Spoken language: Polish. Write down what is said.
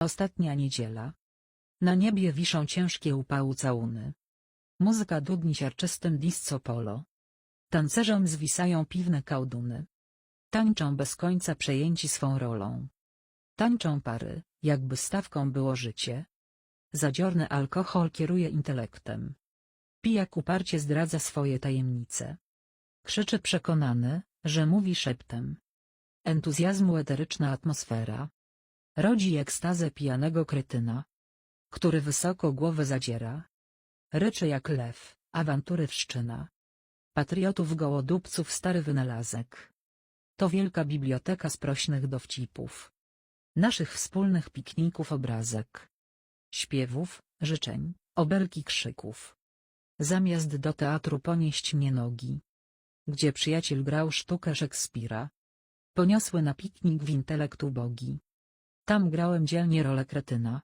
Ostatnia niedziela. Na niebie wiszą ciężkie upały całuny. Muzyka dudni siarczystym disco polo. Tancerzom zwisają piwne kałduny. Tańczą bez końca przejęci swą rolą. Tańczą pary, jakby stawką było życie. Zadziorny alkohol kieruje intelektem. Pijak uparcie zdradza swoje tajemnice. Krzyczy przekonany, że mówi szeptem. Entuzjazmu eteryczna atmosfera. Rodzi ekstazę pijanego kretyna, który wysoko głowę zadziera. Ryczy jak lew, awantury wszczyna. Patriotów gołodupców stary wynalazek. To wielka biblioteka sprośnych dowcipów. Naszych wspólnych pikników obrazek. Śpiewów, życzeń, obelgi krzyków. Zamiast do teatru ponieść mnie nogi. Gdzie przyjaciel grał sztukę Szekspira. Poniosły na piknik w intelektu bogi. Tam grałem dzielnie rolę kretyna,